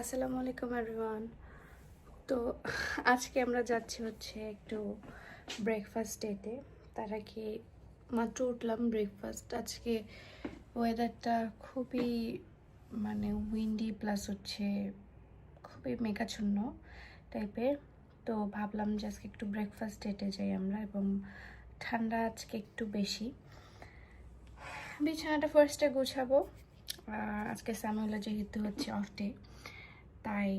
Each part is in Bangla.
আসসালামু আলাইকুম এভরিওয়ান তো আজকে আমরা যাচ্ছি হচ্ছে একটু ব্রেকফাস্ট ডেতে তার আগে মাত্র উঠলাম ব্রেকফাস্ট আজকে ওয়েদারটা খুবই মানে উইন্ডি প্লাস হচ্ছে খুবই মেঘাচ্ছন্ন টাইপের তো ভাবলাম যে আজকে একটু ব্রেকফাস্ট ডেটে যাই আমরা এবং ঠান্ডা আজকে একটু বেশি। বিছানাটা ফার্স্টে গুছাবো। আজকে স্যামুয়েলা যেহেতু হচ্ছে অফ ডে তাই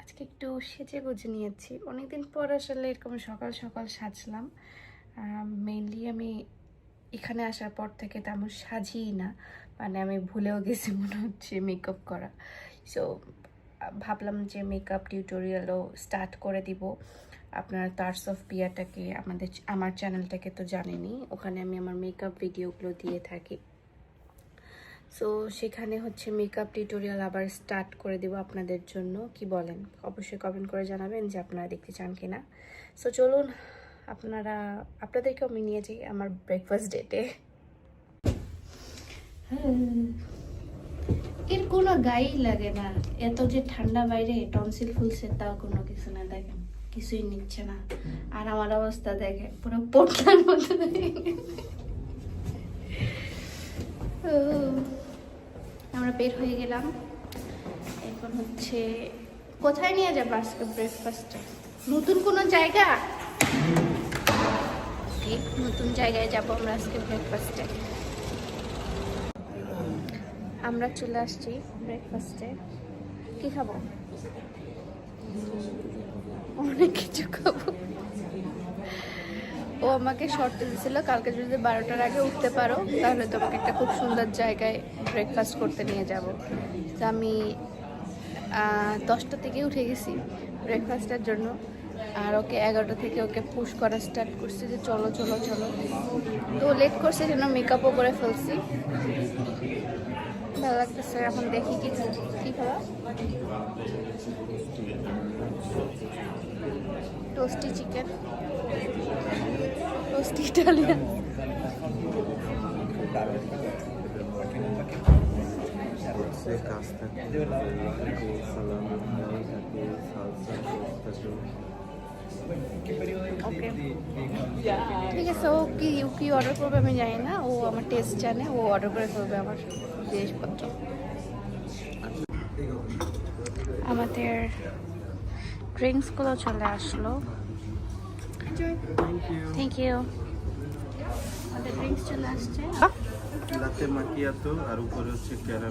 আজকে একটু সেজে গুজে নিয়েছি। অনেকদিন পর আসলে এরকম সকাল সকাল সাজলাম। মেইনলি আমি এখানে আসার পর থেকে তেমন সাজিই না। মানে আমি ভুলেও গেছি মনে হচ্ছে মেকআপ করা। সো ভাবলাম যে মেকআপ টিউটোরিয়ালও স্টার্ট করে দিব। আপনারা তার্স অফ পিয়াটাকে আমাদের, আমার চ্যানেলটাকে তো জানেনি ওখানে আমি আমার মেকআপ ভিডিওগুলো দিয়ে থাকি। সো সেখানে হচ্ছে মেকআপ টিউটোরিয়াল আবার স্টার্ট করে দেব আপনাদের জন্য। কি বলেন? অবশ্যই কমেন্ট করে জানাবেন যে আপনারা দেখতে চান কিনা। সো চলুন, আপনারা, আপনাদেরকেও আমি নিয়ে যাই আমার ব্রেকফাস্ট ডেটে এর কোনো গায়েই লাগে না। এত যে ঠান্ডা বাইরে টনসিল ফুলছে তাও কোনো কিছু না, দেখেন। কিছুই নিচ্ছে না। আর আমার অবস্থা দেখে পুরো পোটলার মতো। আমরা বের হয়ে গেলাম। এখন হচ্ছে কোথায় নিয়ে যাব আজকে ব্রেকফাস্টে নতুন কোনো জায়গা? নতুন জায়গায় যাব আমরা আজকে ব্রেকফাস্টে আমরা চলে আসছি ব্রেকফাস্টে কি খাব? অনেক কিছু খাব। ও আমাকে শর্ত দিয়েছিল কালকে যদি বারোটার আগে উঠতে পারো, তাহলে তোমাকে একটা খুব সুন্দর জায়গায় ব্রেকফাস্ট করতে নিয়ে যাব। তো আমি দশটা থেকে উঠে গেছি ব্রেকফাস্টের জন্য। আর ওকে এগারোটা থেকে ওকে পুশ করা স্টার্ট করছি যে চলো চলো চলো। তো লেট করছে জন্য মেকআপও করে ফেলছি। ভালো লাগতেছে, এখন দেখি কি কি খাওয়া। Toasty chicken pesto. ওকে ঠিক আছে ও কি ও কি অর্ডার করবে আমি জানি না ও আমার টেস্ট জানে ও অর্ডার করে ফেলবে আমার জিনিসপত্র। আমাদের ড্রিঙ্কসগুলো চলে আসলো। থ্যাংক ইউ আমাদের ড্রিঙ্কস চলে আসছে লাতে মাকিয়াতো আর উপরে হচ্ছে ক্যারামেল